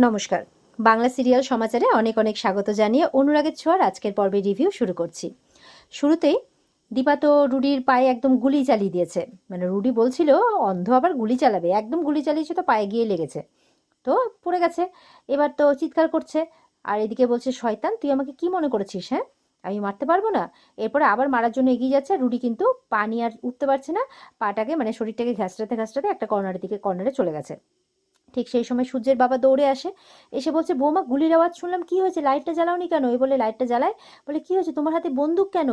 নমস্কার। বাংলা সিরিয়াল সমাচারে অনেক অনেক স্বাগত জানিয়ে অনুরাগের ছোঁয়ার আজকের পর্বের রিভিউ শুরু করছি। শুরুতেই দীপা তো রুডির পায়ে একদম গুলি চালিয়ে দিয়েছে। মানে রুডি বলছিল, অন্ধ আবার গুলি চালাবে। একদম গুলি চালিয়েছে তো পায়ে গিয়ে লেগেছে। তো পড়ে গেছে। এবার তো চিৎকার করছে। আর এদিকে বলছে, শয়তান, তুই আমাকে কি মনে করেছিস হ্যাঁ? আমি মারতে পারব না? এরপরে আবার মারার জন্য এগিয়ে যাচ্ছে। রুডি কিন্তু পানি আর উঠতে পারছে না। পাটাকে মানে শরীরটাকে ঘ্যাসটাতে ঘ্যাসটাতে একটা কর্নারের দিকে, কর্নারে চলে গেছে। ঠিক সেই সময় সূর্যের বাবা দৌড়ে আসে, এসে বলছে, বৌমা, গুলির আওয়াজ শুনলাম, কি হয়েছে? লাইটটা জ্বালাওনি কেন? এই বলে লাইটটা জ্বালায়, বলে, কি হয়েছে? তোমার হাতে বন্দুক কেন?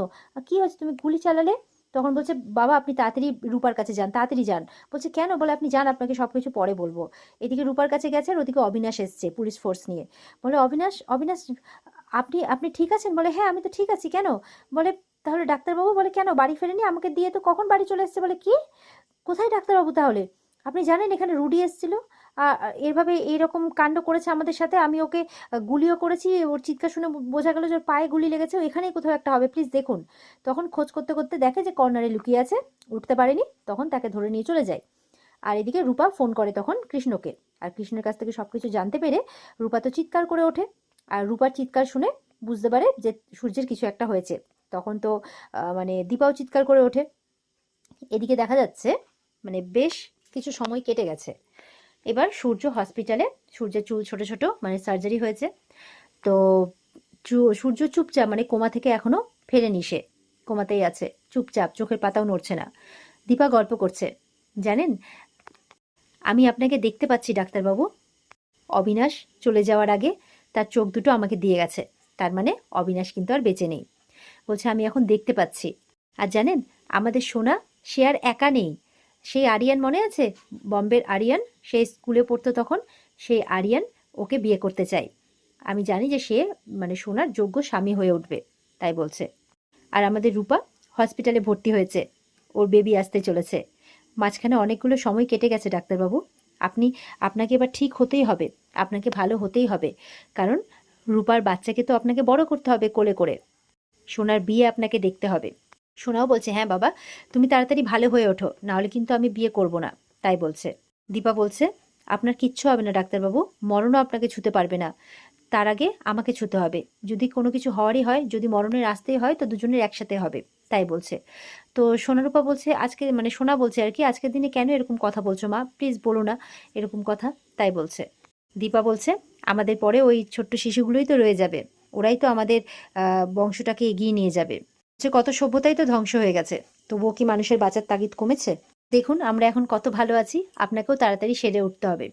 কি হয়েছে? তুমি গুলি চালালে? তখন বলছে, বাবা, আপনি তাড়াতাড়ি রূপার কাছে যান, তাড়াতাড়ি যান। বলছে, কেন? বলে, আপনি যান, আপনাকে সব কিছু পরে বলব। এদিকে রূপার কাছে গেছে, আর ওদিকে অবিনাশ এসছে পুলিশ ফোর্স নিয়ে। বলে, অবিনাশ অবিনাশ, আপনি আপনি ঠিক আছেন? বলে হ্যাঁ আমি তো ঠিক আছি, কেন? বলে, তাহলে ডাক্তারবাবু বলে, কেন, বাড়ি ফেরেনি আমাকে দিয়ে তো কখন বাড়ি চলে এসছে? বলে, কি? কোথায় ডাক্তারবাবু তাহলে? আপনি জানেন এখানে রুডি এসেছিল। এভাবে এইরকম কাণ্ড করেছে আমাদের সাথে। আমি ওকে গুলিও করেছি। ওর চিৎকার শুনে বোঝা গেল যে ওর পায়ে গুলি লেগেছে। এখানেই কোথাও একটা হবে। প্লিজ দেখুন। তখন খোঁজ করতে করতে দেখে যে কর্নারে লুকিয়ে আছে। উঠতে পারেনি। তখন তাকে ধরে নিয়ে চলে যায়। আর এদিকে রূপা ফোন করে তখন কৃষ্ণকে। আর কৃষ্ণের কাছ থেকে সব কিছু জানতে পেরে রূপা তো চিৎকার করে ওঠে। আর রূপার চিৎকার শুনে বুঝতে পারে যে সূর্যের কিছু একটা হয়েছে। তখন তো মানে দীপাও চিৎকার করে ওঠে। এদিকে দেখা যাচ্ছে মানে বেশ কিছু সময় কেটে গেছে। এবার সূর্য হসপিটালে সূর্যের চুল ছোট ছোট মানে সার্জারি হয়েছে। তো সূর্য চুপচাপ মানে কোমা থেকে এখনও ফেরেনি সে। কোমাতেই আছে, চুপচাপ, চোখের পাতাও নড়ছে না। দীপা গল্প করছে, জানেন? আমি আপনাকে দেখতে পাচ্ছি, ডাক্তারবাবু। অবিনাশ চলে যাওয়ার আগে তার চোখ দুটো আমাকে দিয়ে গেছে। তার মানে অবিনাশ কিন্তু আর বেঁচে নেই। বলছে, আমি এখন দেখতে পাচ্ছি। আর জানেন, আমাদের সোনা, সে আর একা নেই। সেই আরিয়ান মনে আছে? বম্বের আরিয়ান, সে স্কুলে পড়তো তখন, সেই আরিয়ান ওকে বিয়ে করতে চাই আমি জানি যে সে মানে সোনার যোগ্য স্বামী হয়ে উঠবে, তাই বলছে। আর আমাদের রূপা হসপিটালে ভর্তি হয়েছে, ওর বেবি আসতে চলেছে। মাঝখানে অনেকগুলো সময় কেটে গেছে, ডাক্তারবাবু। আপনি, আপনাকে এবার ঠিক হতেই হবে, আপনাকে ভালো হতেই হবে। কারণ রূপার বাচ্চাকে তো আপনাকে বড় করতে হবে কোলে করে। সোনার বিয়ে আপনাকে দেখতে হবে। সোনাও বলছে হ্যাঁ বাবা, তুমি তাড়াতাড়ি ভালো হয়ে ওঠো, নাহলে কিন্তু আমি বিয়ে করব না। তাই বলছে। দীপা বলছে, আপনার কিচ্ছু হবে না ডাক্তারবাবু, মরণও আপনাকে ছুতে পারবে না। তার আগে আমাকে ছুতে হবে। যদি কোনো কিছু হওয়ারই হয়, যদি মরণের আসতেই হয়, তো দুজনের একসাথে হবে। তাই বলছে। তো সোনারূপা বলছে, আজকে মানে সোনা বলছে আর কি, আজকের দিনে কেন এরকম কথা বলছো মা? প্লিজ বলো না এরকম কথা। তাই বলছে। দীপা বলছে, আমাদের পরে ওই ছোট্ট শিশুগুলোই তো রয়ে যাবে। ওরাই তো আমাদের বংশটাকে এগিয়ে নিয়ে যাবে। যে কত সভ্যতাই তো ধ্বংস হয়ে গেছে, তবুও কি মানুষের বাঁচার তাগিদ কমেছে? দেখুন, আমরা এখন কত ভালো আছি, আপনাকেও তাড়াতাড়ি সেরে উঠতে হবে।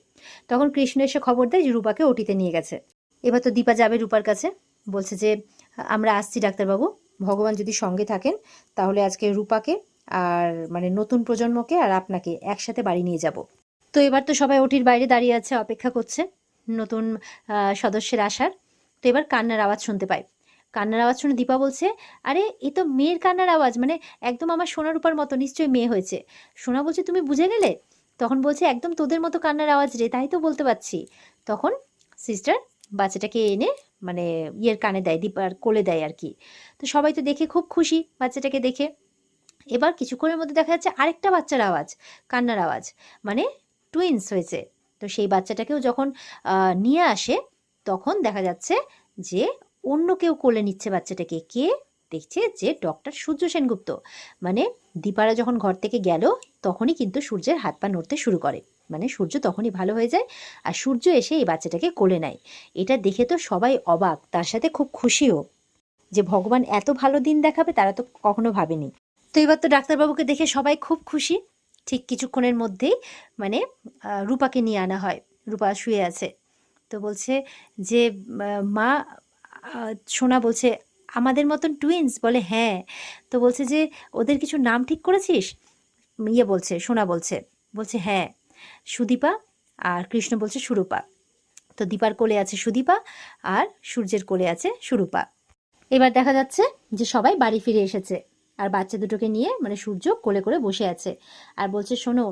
তখন কৃষ্ণ এসে খবর দেয় যে রূপাকে ওটিতে নিয়ে গেছে। এবার তো দীপা যাবে রূপার কাছে, বলছে যে, আমরা আসছি, ডাক্তারবাবু। ভগবান যদি সঙ্গে থাকেন, তাহলে আজকে রূপাকে আর মানে নতুন প্রজন্মকে আর আপনাকে একসাথে বাড়ি নিয়ে যাব। তো এবার তো সবাই ওটির বাইরে দাঁড়িয়ে আছে, অপেক্ষা করছে, নতুন সদস্যের আসার। তো এবার কান্নার আওয়াজ শুনতে পায়। কান্নার আওয়াজ শুনে দীপা বলছে, আরে, এ তো মেয়ের কান্নার আওয়াজ মানে একদম আমার সোনার উপর মতো, নিশ্চয়ই মেয়ে হয়েছে। সোনা বলছে, তুমি বুঝে গেলে তখন বলছে, একদম তোদের মতো কান্নার আওয়াজ রে, তাই তো বলতে পারছি। তখন সিস্টার বাচ্চাটাকে এনে মানে ইয়ের কানে দেয়, দীপার কোলে দেয় আর কি। তো সবাই তো দেখে খুব খুশি বাচ্চাটাকে দেখে। এবার কিছুক্ষণের মধ্যে দেখা যাচ্ছে আরেকটা বাচ্চার আওয়াজ, কান্নার আওয়াজ মানে টুইন্স হয়েছে। তো সেই বাচ্চাটাকেও যখন নিয়ে আসে, তখন দেখা যাচ্ছে যে অন্য কেউ কোলে নিচ্ছে বাচ্চাটাকে। কে? দেখছে যে ডক্টর সূর্য সেনগুপ্ত। মানে দীপারা যখন ঘর থেকে গেল, তখনই কিন্তু সূর্যের হাত পা নড়তে শুরু করে। মানে সূর্য তখনই ভালো হয়ে যায় আর সূর্য এসে এই বাচ্চাটাকে কোলে নেয়। এটা দেখে তো সবাই অবাক, তার সাথে খুব খুশিও যে ভগবান এত ভালো দিন দেখাবে তারা তো কখনো ভাবেনি। তো এবার তো ডাক্তারবাবুকে দেখে সবাই খুব খুশি। ঠিক কিছুক্ষণের মধ্যেই মানে রূপাকে নিয়ে আনা হয়। রূপা শুয়ে আছে। তো বলছে যে মা সোনা বলছে, আমাদের মতন টুইন্স বলে হ্যাঁ। তো বলছে যে, ওদের কিছু নাম ঠিক করেছিস? ইয়ে বলছে, সোনা বলছে বলছে হ্যাঁ। সুদীপা আর কৃষ্ণ বলছে, সুরূপা। তো দীপার কোলে আছে সুদীপা আর সূর্যের কোলে আছে সুরূপা। এবার দেখা যাচ্ছে যে সবাই বাড়ি ফিরে এসেছে আর বাচ্চা দুটোকে নিয়ে মানে সূর্য কোলে করে বসে আছে। আর বলছে, শোনো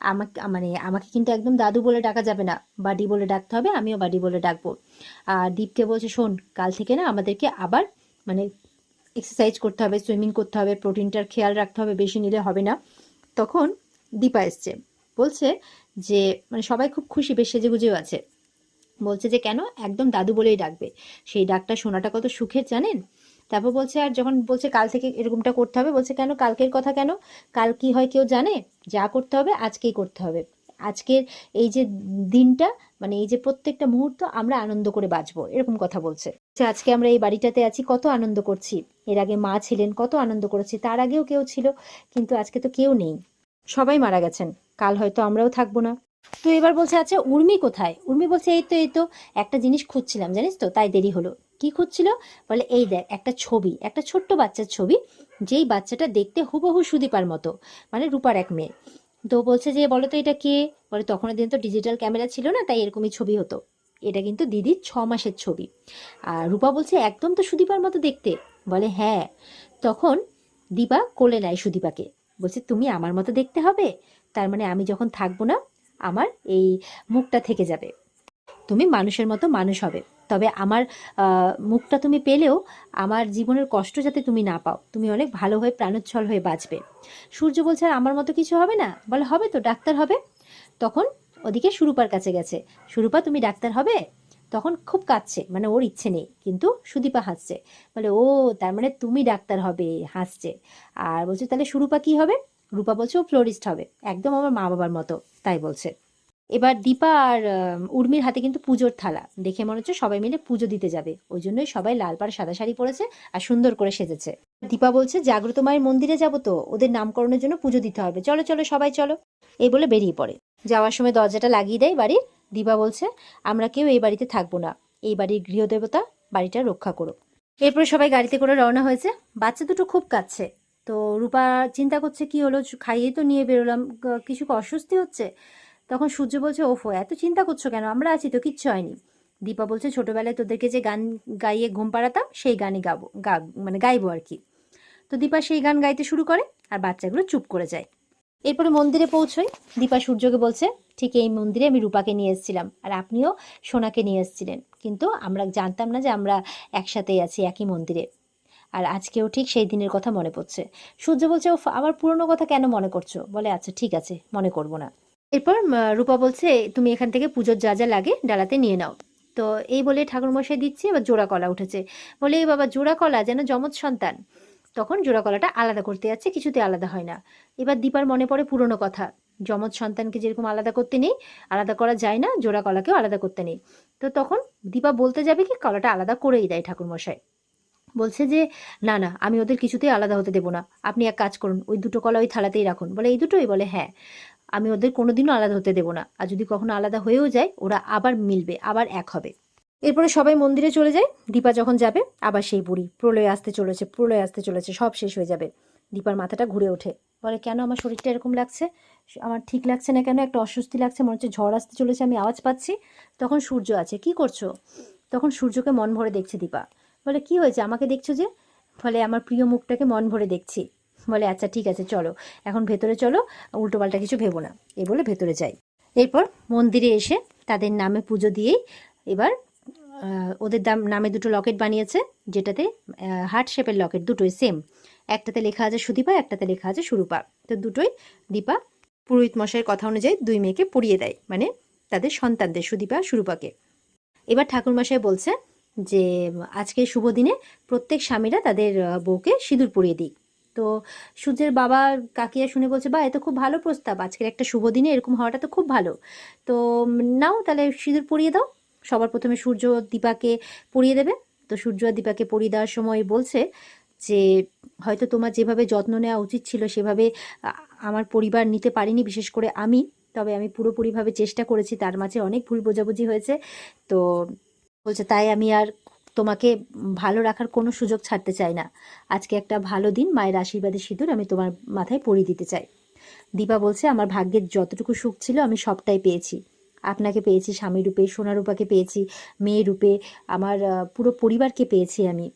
আমাকে মানে আমাকে কিন্তু একদম দাদু বলে ডাকা যাবে না। বাডি বলে ডাকতে হবে, আমিও বাডি বলে ডাকবো। আর দীপকে বলছে, শোন, কাল থেকে না আমাদেরকে আবার মানে এক্সারসাইজ করতে হবে সুইমিং করতে হবে, প্রোটিনটার খেয়াল রাখতে হবে, বেশি নিলে হবে না। তখন দীপা এসছে। বলছে যে মানে সবাই খুব খুশি, বেশ সেজেগুজেও আছে। বলছে যে, কেন? একদম দাদু বলেই ডাকবে। সেই ডাকটা শোনাটা কত সুখের, জানেন? তারপর বলছে, আর যখন বলছে কাল থেকে এরকমটা করতে হবে, বলছে, কেন? কালকের কথা কেন? কাল কি হয় কেউ জানে? যা করতে হবে, আজকেই করতে হবে। আজকের এই যে দিনটা মানে এই যে প্রত্যেকটা মুহূর্ত আমরা আনন্দ করে বাঁচবো। এরকম কথা বলছে। আজকে আমরা এই বাড়িটাতে আছি, কত আনন্দ করছি। এর আগে মা ছিলেন, কত আনন্দ করেছি। তার আগেও কেউ ছিল, কিন্তু আজকে তো কেউ নেই। সবাই মারা গেছেন। কাল হয়তো আমরাও থাকব না। তো এবার বলছে আচ্ছা উর্মি কোথায়? উর্মি বলছে, এই তো এই তো, একটা জিনিস খুঁজছিলাম, জানিস তো? তাই দেরি হলো। কি খুঁজছিল? বলে, এই দেখ, একটা ছবি, একটা ছোট্ট বাচ্চার ছবি, যেই বাচ্চাটা দেখতে হুবহু সুদীপার মতো মানে রূপার এক মেয়ে। তো বলছে যে, বলো তো এটা কে? বলে তখনের দিন তো ডিজিটাল ক্যামেরা ছিল না, তাই এরকমই ছবি হতো। এটা কিন্তু দিদির ছ মাসের ছবি। আর রূপা বলছে, একদম তো সুদীপার মতো দেখতে? বলে হ্যাঁ। তখন দীপা কোলে নেয় সুদীপাকে, বলছে, তুমি আমার মতো দেখতে হবে? তার মানে আমি যখন থাকব না, আমার এই মুখটা থেকে যাবে। তুমি মানুষের মতো মানুষ হবে। তবে আমার মুখটা তুমি পেলেও আমার জীবনের কষ্ট যাতে তুমি না পাও। তুমি অনেক ভালো হয়ে প্রাণোচ্ছল হয়ে বাঁচবে। সূর্য বলছে, আর আমার মতো কিছু হবে না? বলে, হবে তো, ডাক্তার হবে। তখন ওদিকে সুরূপার কাছে গেছে। সুরূপা, তুমি ডাক্তার হবে? তখন খুব কাঁদছে মানে ওর ইচ্ছে নেই, কিন্তু সুদীপা হাসছে। বলে, ও, তার মানে তুমি ডাক্তার হবে, হাসছে। আর বলছে, তাহলে সুরূপা কি হবে? রূপা বলছে, ও ফ্লোরিস্ট হবে। একদম আমার মা বাবার মতো, তাই বলছে। এবার দীপা আর উর্মির হাতে কিন্তু পুজোর থালা। দেখে মনে হচ্ছে সবাই মিলে পুজো দিতে যাবে। ওই জন্যই সবাই লাল পাড় সাদা শাড়ি পরেছে আর সুন্দর করে সেজেছে। দীপা বলছে, জাগ্রত মায়ের মন্দিরে যাব তো। ওদের নামকরণের জন্য পুজো দিতে হবে। চলো চলো, সবাই চলো। এই বলে বেরিয়ে পড়ে। যাওয়ার সময় দরজাটা লাগিয়ে দেয় বাড়ির। দীপা বলছে, আমরা কেউ এই বাড়িতে থাকব না। এই বাড়ির গৃহদেবতা বাড়িটা রক্ষা করো। এরপরে সবাই গাড়িতে করে রওনা হয়েছে। বাচ্চা দুটো খুব কাঁদছে তো রূপা চিন্তা করছে, কি হলো? খাইয়েই তো নিয়ে বেরোলাম। কিছু অস্বস্তি হচ্ছে? তখন সূর্য বলছে, ওফো, এত চিন্তা করছ কেন? আমরা আছি তো, কিচ্ছু হয়নি। দীপা বলছে, ছোটবেলায় তোদেরকে যে গান গাইয়ে ঘুম পাড়াতাম, সেই গানই গাবো, গা মানে গাইবো আর কি। তো দীপা সেই গান গাইতে শুরু করে আর বাচ্চাগুলো চুপ করে যায়। এরপরে মন্দিরে পৌঁছই দীপা সূর্যকে বলছে, ঠিক এই মন্দিরে আমি রূপাকে নিয়ে এসেছিলাম আর আপনিও সোনাকে নিয়ে এসেছিলেন। কিন্তু আমরা জানতাম না যে আমরা একসাথেই আছি, একই মন্দিরে। আর আজকেও ঠিক সেই দিনের কথা মনে পড়ছে। সূর্য বলছে ও আবার পুরনো কথা কেন মনে করছ? বলে আচ্ছা ঠিক আছে, মনে করব না। এরপর রূপা বলছে, তুমি এখান থেকে পুজোর যা যা লাগে ডালাতে নিয়ে নাও। তো এই বলে ঠাকুরমশাই দিচ্ছে, এবার জোড়া কলা উঠেছে। বলে, এই বাবা, জোড়া কলা যেন যমজ সন্তান। তখন জোড়া কলাটা আলাদা করতে যাচ্ছে, কিছুতে আলাদা হয় না। এবার দীপার মনে পড়ে পুরনো কথা, যমজ সন্তানকে যেরকম আলাদা করতে নেই, আলাদা করা যায় না, জোড়া কলাকেও আলাদা করতে নেই। তো তখন দীপা বলতে যাবে কি, কলাটা আলাদা করেই দেয় ঠাকুরমশাই। বলছে যে, না না, আমি ওদের কিছুতেই আলাদা হতে দেবো না। আপনি এক কাজ করুন, ওই দুটো কলা ওই থালাতেই রাখুন। বলে, এই দুটোই? বলে হ্যাঁ। আমি ওদের কোনোদিনও আলাদা হতে দেবো না। আর যদি কখনো আলাদা হয়েও যায়, ওরা আবার মিলবে, আবার এক হবে। এরপরে সবাই মন্দিরে চলে যায়। দীপা যখন যাবে, আবার সেই বুড়ি। প্রলয় আসতে চলেছে, প্রলয় আসতে চলেছে, সব শেষ হয়ে যাবে। দীপার মাথাটা ঘুরে ওঠে। বলে, কেন আমার শরীরটা এরকম লাগছে? আমার ঠিক লাগছে না কেন? একটা অস্বস্তি লাগছে, মনে হচ্ছে ঝড় আসতে চলেছে, আমি আওয়াজ পাচ্ছি। তখন সূর্য আছে। কি করছ? তখন সূর্যকে মন ভরে দেখছে দীপা। বলে, কি হয়েছে? আমাকে দেখছ যে? ফলে আমার প্রিয় মুখটাকে মন ভরে দেখছি। বলে আচ্ছা ঠিক আছে, চলো। এখন ভেতরে চলো উল্টোপাল্টা কিছু ভেবো না। এ বলে ভেতরে যাই। এরপর মন্দিরে এসে তাদের নামে পুজো দিয়েই এবার ওদের দাম, নামে দুটো লকেট বানিয়েছে, যেটাতে হার্ট শেপের লকেট, দুটোই সেম। একটাতে লেখা আছে সুদীপা, একটাতে লেখা আছে সুরূপা। তো দুটোই দীপা পুরোহিত মশাইয়ের কথা অনুযায়ী দুই মেয়েকে পরিয়ে দেয় মানে তাদের সন্তানদের, সুদীপা, সুরূপাকে। এবার ঠাকুরমশাই বলছে যে, আজকে শুভ দিনে প্রত্যেক স্বামীরা তাদের বউকে সিঁদুর পরিয়ে দিক। তো সূর্যের বাবা কাকিয়া শুনে বলছে বা এ তো খুব ভালো প্রস্তাব। আজকের একটা শুভ দিনে এরকম হওয়াটা তো খুব ভালো। তো নাও তাহলে সিঁদুর পরিয়ে দাও। সবার প্রথমে সূর্য দীপাকে পরিয়ে দেবে। তো সূর্য আর দীপাকে পরিয়ে দেওয়ার সময় বলছে যে, হয়তো তোমার যেভাবে যত্ন নেওয়া উচিত ছিল, সেভাবে আমার পরিবার নিতে পারিনি, বিশেষ করে আমি। তবে আমি পুরোপুরিভাবে চেষ্টা করেছি, তার মাঝে অনেক ভুল বোঝাবুঝি হয়েছে। তো বলছে, তাই আমি আর তোমাকে ভালো রাখার কোনো সুযোগ ছাড়তে চাই না। আজকে একটা ভালো দিন, মায়ের আশীর্বাদের সিঁদুর আমি তোমার মাথায় পরিয়ে দিতে চাই। দীপা বলছে, আমার ভাগ্যের যতটুকু সুখ ছিল, আমি সবটাই পেয়েছি। আপনাকে পেয়েছি, স্বামী রূপে, সোনা রূপাকে পেয়েছি, মেয়ে রূপে, আমার পুরো পরিবারকে পেয়েছি আমি।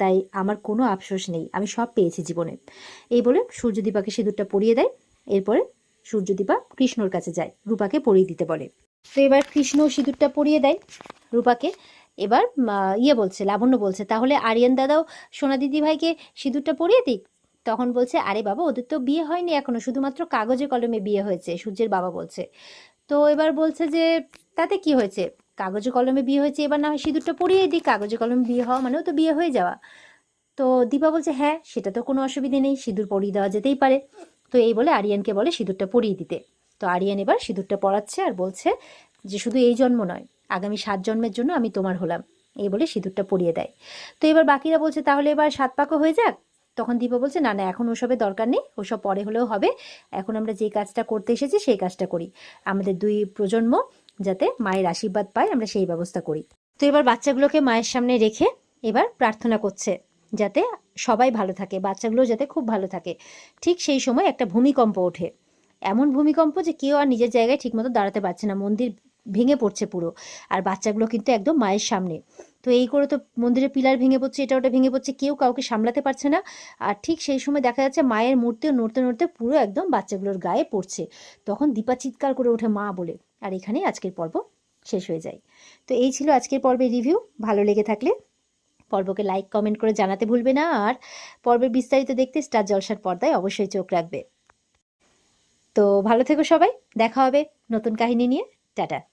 তাই আমার কোনো আফসোস নেই, আমি সব পেয়েছি জীবনে। এই বলে সূর্যদীপাকে সিঁদুরটা পরিয়ে দেয়। এরপরে সূর্যদীপা কৃষ্ণর কাছে যায়, রূপাকে পরিয়ে দিতে বলে। তো এবার কৃষ্ণ সিঁদুরটা পরিয়ে দেয়। রূপাকে এবার ইয়ে বলছে, লাবণ্য বলছে, তাহলে আরিয়ান দাদাও সোনা দিদি ভাইকে সিঁদুরটা পরিয়ে দিক? তখন বলছে, আরে বাবা, ওদের তো বিয়ে হয়নি এখনও, শুধুমাত্র কাগজে কলমে বিয়ে হয়েছে, সূর্যের বাবা বলছে। তো এবার বলছে যে, তাতে কি হয়েছে? কাগজে কলমে বিয়ে হয়েছে, এবার না হয় সিঁদুরটা পরিয়ে দিই কাগজে কলমে বিয়ে হওয়া মানেও তো বিয়ে হয়ে যাওয়া। তো দীপা বলছে হ্যাঁ সেটা তো কোনো অসুবিধে নেই, সিঁদুর পরিয়ে দেওয়া যেতেই পারে। তো এই বলে আরিয়ানকে বলে সিঁদুরটা পরিয়ে দিতে। তো আরিয়ান এবার সিঁদুরটা পরাচ্ছে আর বলছে যে, শুধু এই জন্ম নয় আগামী সাত জন্মের জন্য আমি তোমার হলাম। এই বলে সিঁদুরটা পরিয়ে দেয়। তো এবার বাকিরা বলছে, তাহলে এবার সাত পাকো হয়ে যাক? তখন দীপা বলছে, না না, এখন ওসবের দরকার নেই। ওসব পরে হলেও হবে। এখন আমরা যে কাজটা করতে এসেছি, সেই কাজটা করি। আমাদের দুই প্রজন্ম যাতে মায়ের আশীর্বাদ পায়, আমরা সেই ব্যবস্থা করি। তো এবার বাচ্চাগুলোকে মায়ের সামনে রেখে এবার প্রার্থনা করছে, যাতে সবাই ভালো থাকে, বাচ্চাগুলো যাতে খুব ভালো থাকে। ঠিক সেই সময় একটা ভূমিকম্প ওঠে। এমন ভূমিকম্প যে কেউ আর নিজের জায়গায় ঠিকমতো দাঁড়াতে পারছে না। মন্দির ভেঙে পড়ছে পুরো। আর বাচ্চাগুলো কিন্তু একদম মায়ের সামনে। তো এই করে তো মন্দিরের পিলার ভেঙে পড়ছে, এটা ওটা ভেঙে পড়ছে, কেউ কাউকে সামলাতে পারছে না। আর ঠিক সেই সময় দেখা যাচ্ছে মায়ের মূর্তিও নড়তে নড়তে পুরো একদম বাচ্চাগুলোর গায়ে পড়ছে। তখন দীপা চিৎকার করে ওঠে মা বলে। আর এখানেই আজকের পর্ব শেষ হয়ে যায়। তো এই ছিল আজকের পর্বের রিভিউ। ভালো লেগে থাকলে পর্বকে লাইক, কমেন্ট করে জানাতে ভুলবে না। আর পর্বের বিস্তারিত দেখতে স্টার জলসার পর্দায় অবশ্যই চোখ রাখবে। তো ভালো থেকো সবাই। দেখা হবে নতুন কাহিনী নিয়ে। টাটা।